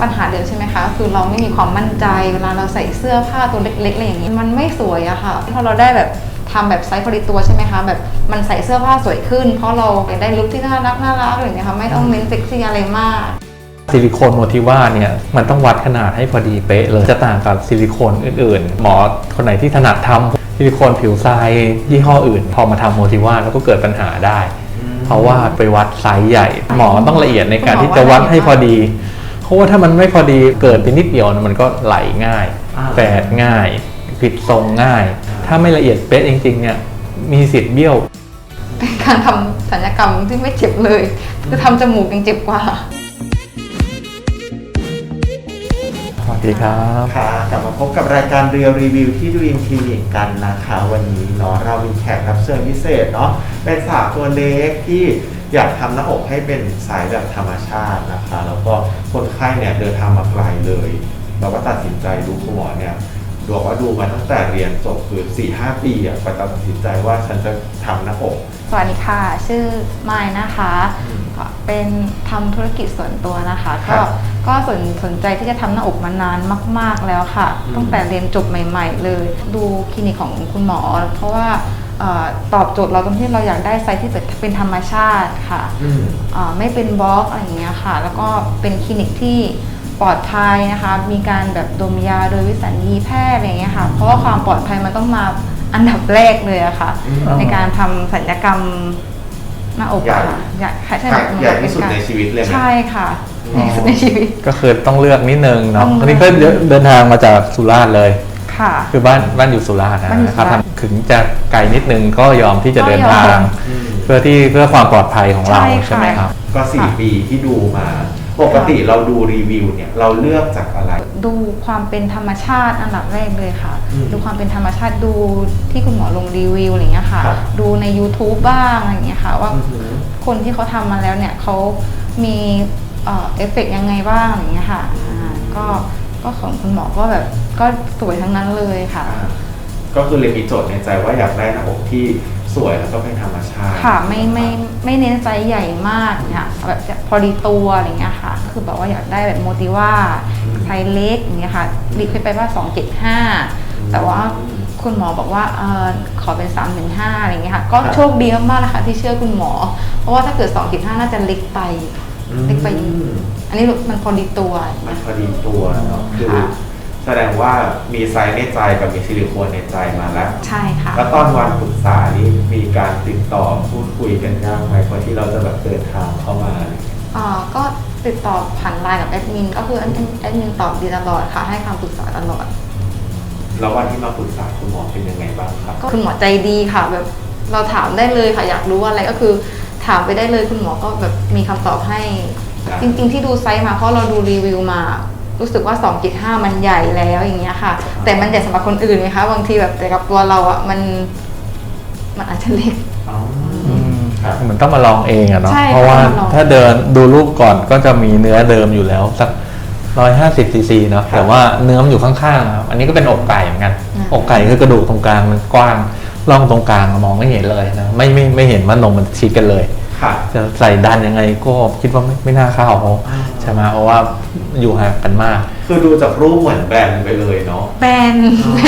ปัญหาเดิมใช่ไหมคะ คือเราไม่มีความมั่นใจเวลาเราใส่เสื้อผ้าตัวเล็กๆอะไรอย่างนี้ มันไม่สวยอะค่ะพอเราได้แบบทำแบบไซส์พอดีตัวใช่ไหมคะ แบบมันใส่เสื้อผ้าสวยขึ้น เพราะเราได้ลุคที่น่ารักน่ารักอะไรอย่างเงี้ยค่ะไม่ต้องเน้นเซ็กซี่อะไรมากซิลิโคนโมทิว่าเนี่ยมันต้องวัดขนาดให้พอดีเป๊ะเลยจะต่างกับซิลิโคนอื่นๆ หมอคนไหนที่ถนัดทำซิลิโคนผิวทรายยี่ห้ออื่น พอมาทำโมทิว่าแล้วก็เกิดปัญหาได้ เพราะว่าไปวัดไซส์ใหญ่ หมอต้องละเอียดในการที่จะวัดให้พอดี เพราะว่าถ้ามันไม่พอดีเกิดไปนิดเดียวนะมันก็ไหลง่ายอ่าแฝดง่าย ผิดทรงง่าย ถ้าไม่ละเอียดเป๊ะจริงๆเนี่ยมีสิทธิ์เบี้ยว เป็นการทำศัลยกรรมที่ไม่เจ็บเลยคือทำจมูกยังเจ็บกว่าสวัสดีครับค่ะกลับมาพบกับรายการเรียวรีวิวที่ดูอินคลินิกกันนะคะ วันนี้เนาะเรามีแขกรับเชิญพิเศษเนาะเป็นสาวตัวเล็กที่ อยากทำหน้าอกให้เป็นสายแบบธรรมชาตินะคะ แล้วก็คนไข้เนี่ยเดินทางมาไกลเลย เราก็ตัดสินใจดูคุณหมอเนี่ยบอกว่าดูมาตั้งแต่เรียนจบคือ4ี่ห้าปีอะก็ตัดสินใจว่าฉันจะทำหน้าอก สวัสดีค่ะ ชื่อไมายนะคะอืมเป็นทำธุรกิจส่วนตัวนะคะ ครัก็บก็สนสนใจที่จะทำหน้าอกมานานมาก ๆแล้วค่ะ อืมตั้งแต่เรียนจบใหม่ ๆ เลย ดูคลินิกของคุณหมอ เพราะว่าเอ่อ ตอบโจทย์เราตรงที่เราอยากได้ไซส์ที่เป็นธรรมชาติค่ะอืมอ่าไม่เป็นบล็อกอะไรอย่างเงี้ยค่ะ แล้วก็เป็นคลินิกที่ปลอดภัยนะคะ มีการแบบดมยาโดยวิสัญญีแพทย์อะไรอย่างเงี้ยค่ะ เพราะว่าความปลอดภัยมันต้องมาอันดับแรกเลยอะค่ะอืมในการทำสัญญกรรมหน้าอกอะค่ะใหญ่ใช่ใหญ่แบบใหญ่ที่สุดในชีวิตเลยไหมใช่ค่ะอ๋อใหญ่ที่สุดในชีวิตก็คือต้องเลือกนิดนึงเนาะต้องอันนี้ก็เดินทางมาจากสุราษฎร์เลย ค่ะ คือบ้านบ้านอยู่สุราษฎร์บ้านอยู่นะครับสุราษฎร์ทำถึงจะไกลนิดนึงก็ยอมที่จะเดินทาก็ยองมอืมเพื่อที่เพื่อความปลอดภัยของเราใช่ค่ะ ใช่ไหมครับ ก็สี่ค่ะ ปีที่ดูมา ปกติเราดูรีวิวเนี่ย เราเลือกจากอะไร ดูความเป็นธรรมชาติอันดับแรกเลยค่ะ อืมดูความเป็นธรรมชาติดูที่คุณหมอลงรีวิวอะไรอย่างเงี้ยค่ะ ครับ ดูใน YouTube บ้างอะไรอย่างเงี้ยค่ะ ว่าอือหือ คนที่เขาทำมาแล้วเนี่ยเขามีเอ่อเอฟเฟกต์ยังไงบ้างอย่างเงี้ยค่ะอ่าก็ ก็ของคุณหมอก็แบบก็สวยทั้งนั้นเลยค่ะอ่าก็คือเลยมีโจทย์ในใจว่าอยากได้หน้าอกที่สวยแล้วก็เป็นธรรมชาติค่ะไม่ไม่ไม่เน้นไซส์ใหญ่มากเนี่ยแบบจะพอดีตัวอะไรเงี้ยค่ะ คือแบบว่าอยากได้แบบโมติว่าไซส์เล็กอย่างเงี้ยค่ะรีบขึ้นไปว่า 275 แต่ว่าคุณหมอบอกว่าเออขอเป็น315อะไรเงี้ยค่ะ ก็โชคดีมากๆนะคะที่เชื่อคุณหมอ เพราะว่าถ้าเกิด275น่าจะเล็กไปอืมเล็กไป อีกอันนี้มันพอดีตัวอย่างมัเงี้นยพอดีตัวเนาะคือค่ะแสดงว่ามีไซส์ในใจกับมีซิลิโคนในใจมาแล้วใช่ค่ะแล้วตอนวันปรึกษานี่มีการติดต่อพูดคุยกันยากไหมพอที่เราจะแบบเดินทางเข้ามาเนี่ยอ่าก็ติดต่อผ่านไลน์กับแอดมินก็คือแอดมินแอดมินตอบดีตลอดค่ะ ให้คำปรึกษาตลอดแล้ววันที่มาปรึกษาคุณหมอเป็นยังไงบ้างครับก็คุณหมอใจดีค่ะ แบบเราถามได้เลยค่ะอยากรู้อะไรก็คือ ถามไปได้เลยคุณหมอก็แบบมีคำตอบให้ครับ จริง ๆ ที่ดูไซส์มาเพราะเราดูรีวิวมา รู้สึกว่า 2.5 มันใหญ่แล้วอย่างเงี้ยค่ะ แต่มันใหญ่สำหรับคนอื่นไงคะบางทีแบบแต่กับตัวเราอะมันมันอาจจะเล็กอ๋อครับเหมือนต้องมาลองเองอะเนาะใช่เพราะว่าต้องมาลอง ถ้าเดินดูรูปก่อนก็จะมีเนื้อเดิมอยู่แล้วสักร้อยห้าสิบซีซีเนาะครับแต่ว่าเนื้อมันอยู่ข้างๆครับอันนี้ก็เป็นอกไก่เหมือนกัน อกไก่คือกระดูกตรงกลางมันกว้างร่องตรงกลางมองไม่เห็นเลยนะไม่ไม่ไม่เห็นว่านมมันชิดกันเลยค่ะ จะใส่ดันยังไงก็คิดว่าไม่ไม่น่าเข้าเพราะอ่าใช่ไหมเพราะว่าอยู่ห่างกันมาก คือดูจากรูปเหมือนแบนไปเลยเนาะแบน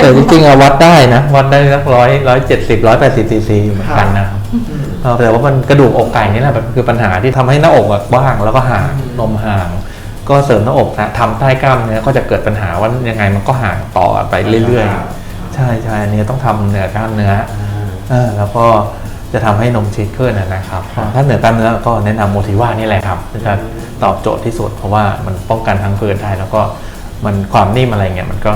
แต่จริงๆอะวัดได้นะ วัดได้สักร้อยร้อยเจ็ดสิบร้อยแปดสิบซีซีเหมือนกันนะครับอืมเออแต่ว่ามันกระดูกอกไก่นี่แหละคือปัญหาที่ทำให้หน้าอกอะกว้างแล้วก็ห่างอืมนมห่าง ก็เสริมหน้าอกนะทำใต้กล้ามเนื้อก็จะเกิดปัญหาว่ายังไงมันก็ห่างต่อไปเรื่อยๆ ใช่ใช่อันนี้ต้องทำเหนือกล้ามเนื้ออ่าเออแล้วก็ จะทำให้นมชิดขึ้นนะนะครับครับ ถ้าเหนือกล้ามเนื้อก็แนะนำโมทิว่านี่แหละครับจะตอบโจทย์ที่สุด เพราะว่ามันป้องกันทั้งพื้นได้แล้วก็มันความนิ่มอะไรเงี้ยมันก็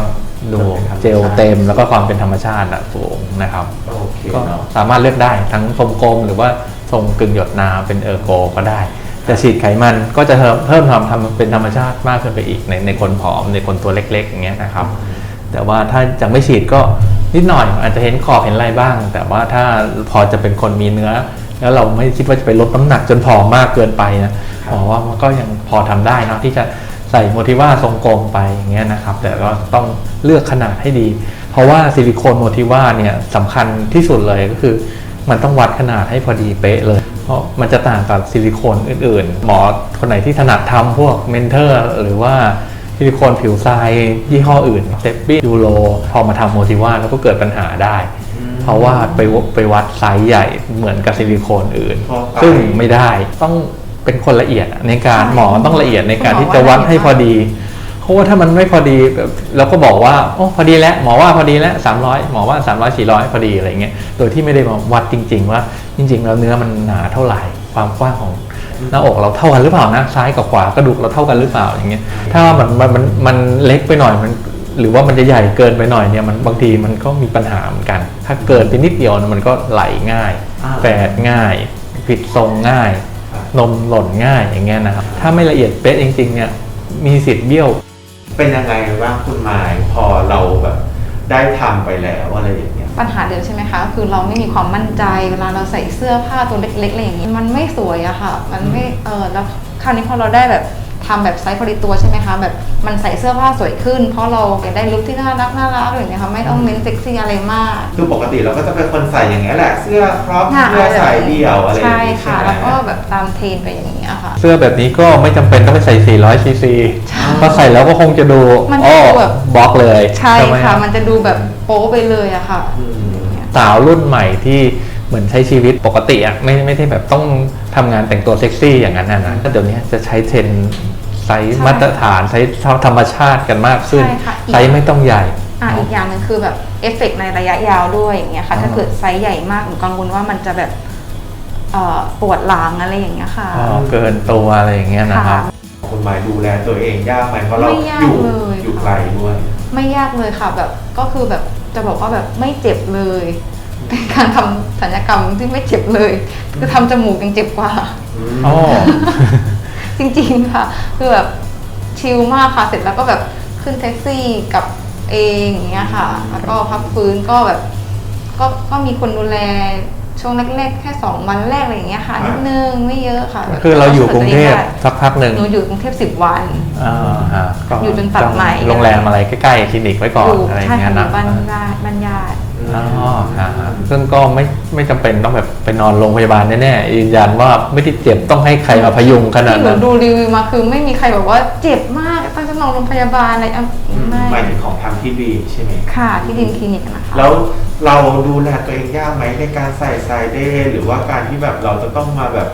ดูเจลเต็มแล้วก็ความเป็นธรรมชาติอะสูงนะครับโอเคก็เนาะสามารถเลือกได้ทั้งทรงกลมหรือว่าทรงกึ่งหยดน้ำเป็นเออร์โกก็ได้จะฉีดไขมันก็จะเพิ่มเพิ่มความทำเป็นธรรมชาติมากขึ้นไปอีกในในคนผอมในคนตัวเล็กๆอย่างเงี้ยนะครับ แต่ว่าถ้าจะไม่ฉีดก็ นิดหน่อยอาจจะเห็นขอบเห็นอะไรบ้าง แต่ว่าถ้าพอจะเป็นคนมีเนื้อ แล้วเราไม่คิดว่าจะไปลดน้ำหนักจนผอมมากเกินไปนะหมอว่ามันก็ยังพอทำได้เนอะที่จะใส่โมทิว่าทรงกลมไปอย่างเงี้ยนะครับแต่ก็ต้องเลือกขนาดให้ดี เพราะว่าซิลิโคนโมทิว่าเนี่ยสำคัญที่สุดเลยก็คือ มันต้องวัดขนาดให้พอดีเป๊ะเลยเพราะมันจะต่างกับซิลิโคนอื่นๆ หมอคนไหนที่ถนัดทำพวกเมนเทอร์หรือว่า ซิลิโคนผิวทรายยี่ห้ออื่นเซปปี้ยูโรพอมาทำโมทิว่าแล้วก็เกิดปัญหาได้ เพราะว่าไปวไปวัดไซส์ใหญ่เหมือนกับซิลิโคนอื่นทั่วไปซึ่งไม่ได้ต้องเป็นคนละเอียดอะในการใช่หมอต้องละเอียดในการคุณหมอที่จะวัดว่าละเอียดให้พอดีเพราะว่าถ้ามันไม่พอดีแบบเราก็บอกว่าโอ้พอดีแล้วหมอว่าพอดีแล้ว300หมอว่า300 400พอดีอะไรเงี้ยโดยที่ไม่ได้มาวัดจริง ๆ ว่าจริง ๆ แล้วเนื้อมันหนาเท่าไหร่ความกว้างของ หน้าอกเราเท่ากันหรือเปล่านะซ้ายกับขวากระดูกเราเท่ากันหรือเปล่าอย่างเงี้ยถ้ามันมันมันมันเล็กไปหน่อยมันหรือว่ามันจะใหญ่เกินไปหน่อยเนี่ยมันบางทีมันก็มีปัญหาเหมือนกัน ถ้าเกินไปนิดเดียวเนี่ยมันก็ไหลง่ายอ่าแฝดง่าย ผิดทรงง่ายครับนมหล่นง่ายอย่างเงี้ยนะครับถ้าไม่ละเอียดเป๊ะจริงๆเนี่ยมีสิทธิ์เบี้ยว เป็นยังไงบ้างคุณหมายพอเราแบบได้ทำไปแล้วอะไรอย่างเงี้ย ปัญหาเดิมใช่ไหมคะคือเราไม่มีความมั่นใจเวลาเราใส่เสื้อผ้าตัวเล็กๆอะไรอย่างนี้ มันไม่สวยอะค่ะ มันไม่เออแล้วคราวนี้พอเราได้แบบทำแบบไซส์พอดีตัวใช่ไหมคะแบบมันใส่เสื้อผ้าสวยขึ้น เพราะเราอยากได้ลุคที่น่ารักน่ารักอะไรอย่างเงี้ยค่ะไม่ต้องเน้นเซ็กซี่อะไรมาก คือปกติเราก็จะเป็นคนใส่อย่างเงี้ยแหละเสื้อครอปค่ะเสื้อสายเดี่ยวอะไรอย่างใช่งี้ค่ะไหมแล้วก็แบบตามเทรนด์ไปอย่างเงี้ย ค่ะ เสื้อแบบนี้ก็ไม่จำเป็นต้องไปใส่400ซีซีใช่เพราะใส่แล้วก็คงจะดูมันจะอ้อดูแบบ บล็อกเลยใช่ไหมค่ะ รับมันจะดูแบบโป๊ไปเลยอะค่ะอืมสาวรุ่นใหม่ที่เหมือนใช้ชีวิตปกติอะไม่ไม่ได้แบบต้องทำงานแต่งตัวเซ็กซี่อย่างนั้นนะนะก็เดี๋ยวนี้จะใช้เทรนด์ไซส์ใช่มาตรฐานไซส์ธรรมชาติกันมากขึ้นใช่ค่ะไซส์ไม่ต้องใหญ่ อะอีกอย่างหนึ่งคือแบบเอฟเฟกต์ในระยะยาวด้วยอย่างเงี้ยค่ะอ่าถ้าเกิดไซส์ใหญ่มากหนูกังวลว่ามันจะแบบเอ่อ ปวดหลังอะไรอย่างเงี้ยค่ะ อ๋อเกินตัวอะไรอย่างเงี้ยนะครับคุณหมายดูแลตัวเองยากไหมเพราะเราไม่ยากอยู่เลย อยู่ค่ะไกลด้วยไม่ยากเลยค่ะแบบก็คือแบบจะบอกว่าแบบไม่เจ็บเลยเป็นการทำศัลยกรรมที่ไม่เจ็บเลย คือทำจมูกยังเจ็บกว่า อ๋อ จริงๆค่ะ คือแบบชิลมากค่ะ เสร็จแล้วก็แบบขึ้นแท็กซี่กลับเองอย่างเงี้ยค่ะ แล้วก็พักฟื้นก็แบบ ก็ก็มีคนดูแล ช่วงแรกๆแค่สองวันแรกอะไรอย่างเงี้ยค่ะครับนิดนึงไม่เยอะค่ะแบบคือเราอยู่กรุงเทพสักพักหนึ่งหนูอยู่กรุงเทพสิบวันอ่าฮะก็อยู่จนตัดใหม่โรงแรมอะไรใกล้ๆคลินิกไว้ก่อนอยู่อะไรอย่าใช่งเงี้ค่ะยอนะยู่บ้านญาติบ้านญาติอ๋อฮะซึ่งก็ไม่ไม่จำเป็นต้องแบบไปนอนโรงพยาบาลแน่ๆยืนยันว่าไม่ได้เจ็บต้องให้ใครมาพยุงขนาดที่หนูนั้นดูรีวิวมาคือไม่มีใครบอกว่าเจ็บมากต้ องจะนอนโรงพยาบาลอะไรอะไม่หมายถึงของทำที่ดีใช่ไหมค่ะที่ดินคลินิกนะคะ แล้วเราดูแลตัวเองยากไหมในการใส่ไซเดย์หรือว่าการที่แบบเราจะต้องมาแบบ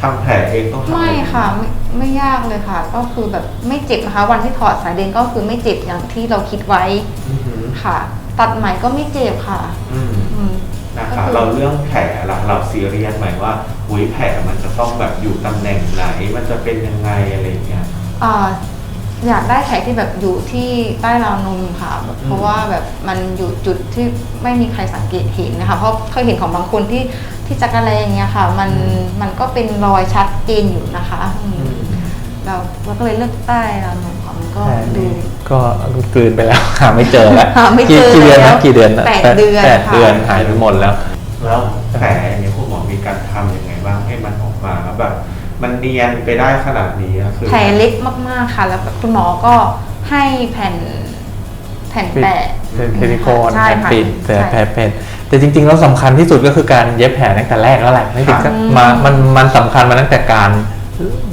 ทำแผลเองต้องทำไม่ค่ะไม่ไม่ยากเลยค่ะ ก็คือแบบไม่เจ็บนะคะ วันที่ถอดสายเดนก็คือไม่เจ็บอย่างที่เราคิดไว้อือหือค่ะ ตัดใหม่ก็ไม่เจ็บค่ะ อืมอืม นะคะก็คือ เราเรื่องแผลล่ะเราซีเรียสไหมว่าอุ้ยแผลมันจะต้องแบบอยู่ตำแหน่งไหน มันจะเป็นยังไงอะไรอย่างเงี้ย อ่า อยากได้แผลที่แบบอยู่ที่ใต้ราวนมค่ะแบบเพราะว่าแบบมันอยู่จุดที่ไม่มีใครสังเกตเห็นนะคะ เพราะเคยเห็นของบางคนที่ที่จักรแลอย่างเงี้ยค่ะ มันมันก็เป็นรอยชัดเจนอยู่นะคะอืมเราเราก็เลยเลือกใต้ราวนมค่ะมันก็ดูก็กลืนไปแล้วหาไม่เจอแล้วหาไม่เจอกี่กี่เดือนแล้นะวกี่เดือนนะแปดเดือนแปดค่ะเดือนหายไปหมดแล้ว แล้วแผลอย่างเงี้ยคุณหมอมีการทำยังไงบ้างให้มันออกมาแล้วแบบ มันเนียนไปได้ขนาดนี้อะคือ แผลเล็กมากๆค่ะ แล้วคุณหมอก็ให้แผ่นแผ่นแปะ เป็นเทลิโคนใช่แผ่นค่ะปิดแต่ใช่แผลเป็นแต่จริงๆแล้วสำคัญที่สุดก็คือการเย็บแผลตั้งแต่แรกแล้วแหละไม่ถึงครับมามันมันสำคัญมาตั้งแต่การ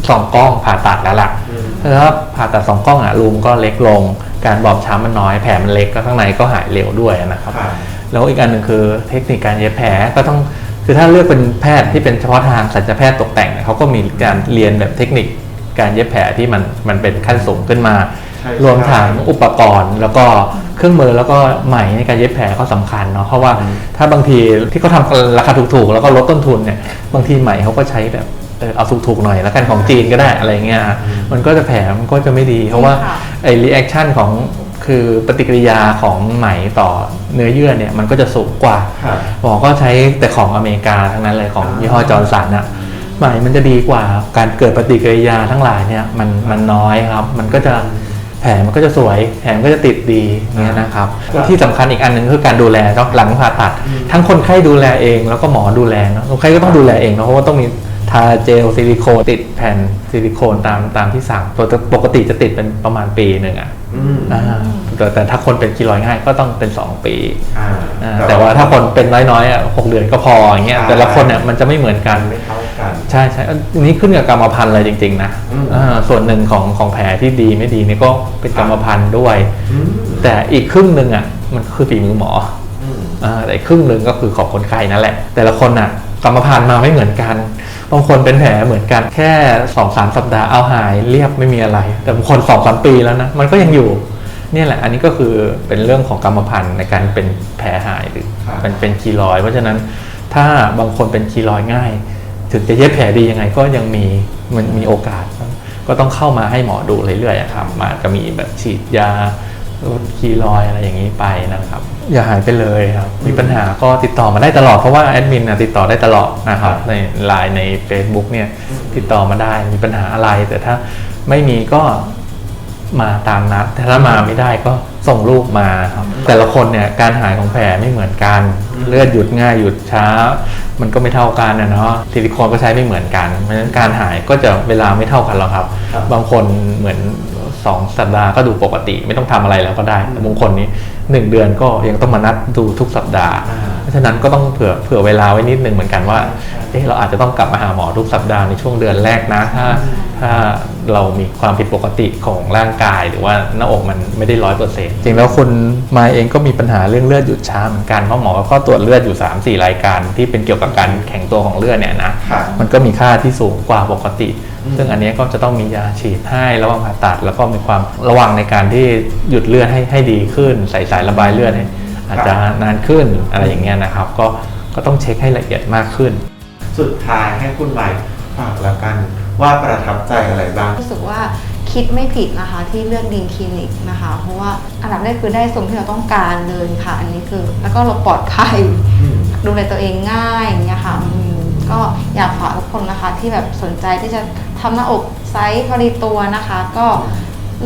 ส่องกล้องผ่าตัดแล้วล่ะอืมแล้วผ่าตัดสองกล้องอะรูมก็เล็กลง การบอบช้ำมันน้อยแผลมันเล็กก็ข้างในก็หายเร็วด้วยนะครับ ค่ะ แล้วอีกอันหนึ่งคือเทคนิคการเย็บแผลก็ต้อง คือถ้าเลือกเป็นแพทย์ที่เป็นเฉพาะทางศัลยแพทย์ตกแต่งเนี่ยเขาก็มีการเรียนแบบเทคนิคการเย็บแผลที่มันมันเป็นขั้นสูงขึ้นมาใช่รวมใช่ทั้งอุปกรณ์ แล้วก็เครื่องมือแล้วก็ไหมในการเย็บแผลก็สำคัญเนาะเพราะว่าอืมถ้าบางทีที่เขาทำกันราคาถูกๆ แล้วก็ลดต้นทุนเนี่ยบางทีไหมเขาก็ใช้แบบเออเอาถูกๆหน่อยแล้วกันของจีนก็ได้อะไรเงี้ยมันก็จะแผลมันก็จะไม่ดี เพราะว่าค่ะไอ้รีแอคชั่นของ คือปฏิกิริยาของไหมต่อเนื้อเยื่อเนี่ยมันก็จะสูงกว่าค่ะหมอก็ใช้แต่ของอเมริกาทั้งนั้นเลยของยี่ห้อจอร์นสันอะไหมมันจะดีกว่าการเกิดปฏิกิริยาทั้งหลายเนี่ยมันมันน้อยครับ มันก็จะแผลมันก็จะสวยแผลมันก็จะติดดีเนี่ยนะครับครับที่สำคัญอีกอันหนึ่งคือการดูแลเนาะหลังผ่าตัดอืมทั้งคนไข้ดูแลเองแล้วก็หมอดูแลเนาะคนไข้ก็ต้องดูแลเองเนาะเพราะว่าต้องมีทาเจลซิลิโคนติดแผ่นซิลิโคนตามตามที่สั่งตัวปกติจะติดเป็นประมาณปีหนึ่งอะ อืมอ่าแต่แต่ถ้าคนเป็นคีรอยด์ง่ายก็ต้องเป็น 2 ปีอ่าอ่าแต่ว่าถ้าคนเป็นน้อยๆอะหกเดือนก็พออย่างเงี้ยใช่แต่ละคนเนี่ยมันจะไม่เหมือนกัน ไม่เท่ากัน ใช่ใช่อันนี้ขึ้นกับกรรมพันธุ์เลยจริงๆนะอืมอ่าส่วนหนึ่งของของแผลที่ดีไม่ดีนี่ก็เป็นกรรมพันธุ์ด้วย อืม แต่อีกครึ่งหนึ่งอะมันคือฝีมือหมออืม อ่าแต่อีกครึ่งหนึ่งก็คือของคนไข้นั่นแหละ แต่ละคนอะกรรมพันธุ์มาไม่เหมือนกัน บางคนเป็นแผลเหมือนกันแค่สองสามสัปดาห์เอาหายเรียบไม่มีอะไร แต่บางคนสองสามปีแล้วนะ มันก็ยังอยู่เนี่ยแหละ อันนี้ก็คือเป็นเรื่องของกรรมพันธุ์ในการเป็นแผลหายหรือครับเป็นเป็นคีลอยด์เพราะฉะนั้นถ้าบางคนเป็นคีลอยด์ง่าย ถึงจะเย็บแผลดียังไงก็ยังมีมันมีโอกาส ก็ต้องเข้ามาให้หมอดูเรื่อยๆอะครับมาจะมีแบบฉีดยา ลดคีรอยด์อะไรอย่างนี้ไปนะครับ อย่าหายไปเลยครับ มีปัญหาก็ติดต่อมาได้ตลอด เพราะว่าแอดมินนะติดต่อได้ตลอดนะครับ ในไลน์ใน Facebook เนี่ยติดต่อมาได้มีปัญหาอะไร แต่ถ้าไม่มีก็มาตามนัดแต่ถ้ามาไม่ได้ก็ส่งรูปมาครับ แต่ละคนเนี่ยการหายของแผลไม่เหมือนกัน เลือดหยุดง่ายหยุดช้า มันก็ไม่เท่ากันนะเนาะซิลิโคนก็ใช้ไม่เหมือนกันเพราะฉะนั้นการหายก็จะเวลาไม่เท่ากันหรอกครับครับบางคนเหมือน สองสัปดาห์ก็ดูปกติ ไม่ต้องทำอะไรแล้วก็ได้แต่บางคนนี้หนึ่งเดือนก็ยังต้องมานัดดูทุกสัปดาห์อ่าเพราะฉะนั้นก็ต้องเผื่อเผื่อเวลาไว้นิดนึงเหมือนกันว่าเอ๊ะเราอาจจะต้องกลับมาหาหมอทุกสัปดาห์ในช่วงเดือนแรกนะถ้าถ้าเรามีความผิดปกติของร่างกาย หรือว่าหน้าอกมันไม่ได้ร้อยเปอร์เซ็นต์จริงแล้วคนมาเองก็มีปัญหาเรื่องเลือดหยุดช้าเหมือนกันเพราะหมอก็ตรวจเลือดอยู่ 3 4 รายการที่เป็นเกี่ยวกับการแข็งตัวของเลือดเนี่ยนะครับมันก็มีค่าที่สูงกว่าปกติอืม ซึ่งอันเนี้ยก็จะต้องมียาฉีดให้ระหว่างผ่าตัด แล้วก็มีความระวังในการที่หยุดเลือดให้ให้ดีขึ้น ใส่สายระบายเลือดให้อาจจะนานขึ้นอะไรอย่างเงี้ยนะครับ ก็ก็ต้องเช็คให้ละเอียดมากขึ้น สุดท้ายให้คุณหมายฝากแล้วกันว่าประทับใจอะไรบ้างรู้สึกว่าคิดไม่ผิดนะคะที่เลือกดีมคลินิกนะคะ เพราะว่าอันดับแรกคือได้ทรงที่เราต้องการเลยค่ะ อันนี้คือ แล้วก็เราปลอดภัยอืมดูแลตัวเองง่ายอย่างเงี้ยค่ะอืม ก็อยากฝากทุกคนนะคะที่แบบสนใจที่จะทำหน้าอกไซส์พอดีตัวนะคะ ก็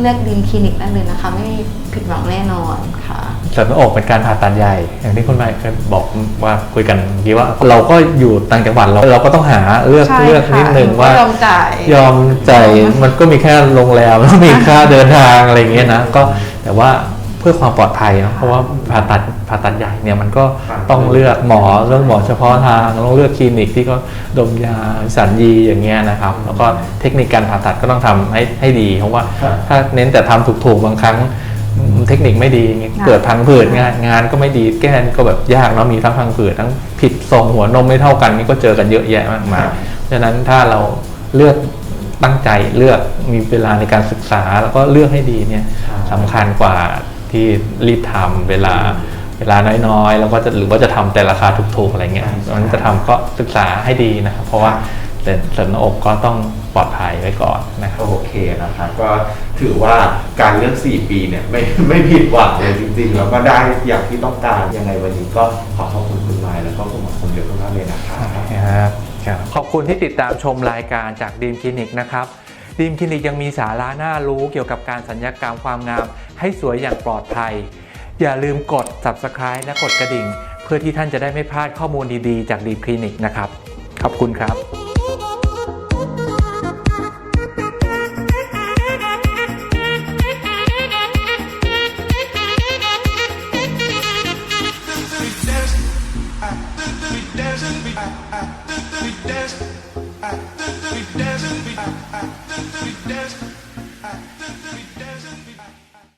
เลือกดีมคลินิกได้เลยนะคะ ไม่ผิดหวังแน่นอนค่ะเสริมหน้าอกเป็นการผ่าตัดใหญ่ อย่างที่คุณหมายเคยบอกว่าคุยกันเมื่อกี้ว่า เราก็อยู่ต่างจังหวัดเราเราก็ต้องหาเลือกใช่เลือกค่ะนิดนึงว่า ยอมจ่าย ยอมจ่ายมันก็มีแค่โรงแรม แล้วมีค่าเดินทางอะไรอย่างเงี้ยนะก็แต่ว่าเพื่อความปลอดภัยเนอะเพราะว่าผ่าตัดผ่าตัดใหญ่เนี่ยมันก็ต้องเลือกหมอเรื่องหมอเฉพาะทางต้องเลือกคลินิกที่ก็ดมยาสัญญีอย่างเงี้ยนะครับ แล้วก็เทคนิคการผ่าตัดก็ต้องทำให้ให้ดี เพราะว่าครับถ้าเน้นแต่ทำถูกๆบางครั้งเทคนิคไม่ดีเงี้ยค่ะเกิดพังผืดงานงานก็ไม่ดีแก้ก็แบบยากเนาะมีทั้งพังผืดทั้งผิดทรงหัวนมไม่เท่ากันนี่ก็เจอกันเยอะแยะมากมายครับฉะนั้นถ้าเราเลือกตั้งใจเลือกมีเวลาในการศึกษา แล้วก็เลือกให้ดีเนี่ยใช่สำคัญกว่า ที่รีบทำเวลาเวลาน้อยๆ แล้วก็จะหรือว่าจะทำแต่ราคาถูกๆอะไรเงี้ยใช่ใช่มันจะทำก็ศึกษาให้ดีนะครับเพราะว่าเสริมเสริมหน้าอกก็ต้องปลอดภัยไว้ก่อนนะครับโอเคนะครับก็ถือว่าการเลือก 4 ปีเนี่ยไม่ไม่ผิดหวังเลยจริงๆ แล้วก็ได้อย่างที่ต้องการยังไงวันนี้ก็ขอขอบคุณคุณไมายแล้วก็คุณหมอคงเดียวมากๆเลยนะครับครับครับขอบคุณที่ติดตามชมรายการจากดีมคลินิกนะครับ ดีมคลินิกยังมีสาระน่ารู้เกี่ยวกับการสัญญกรรมความงาม ให้สวยอย่างปลอดภัย อย่าลืมกด subscribe และกดกระดิ่ง เพื่อที่ท่านจะได้ไม่พลาดข้อมูลดีๆ จากดีมคลินิกนะครับ ขอบคุณครับ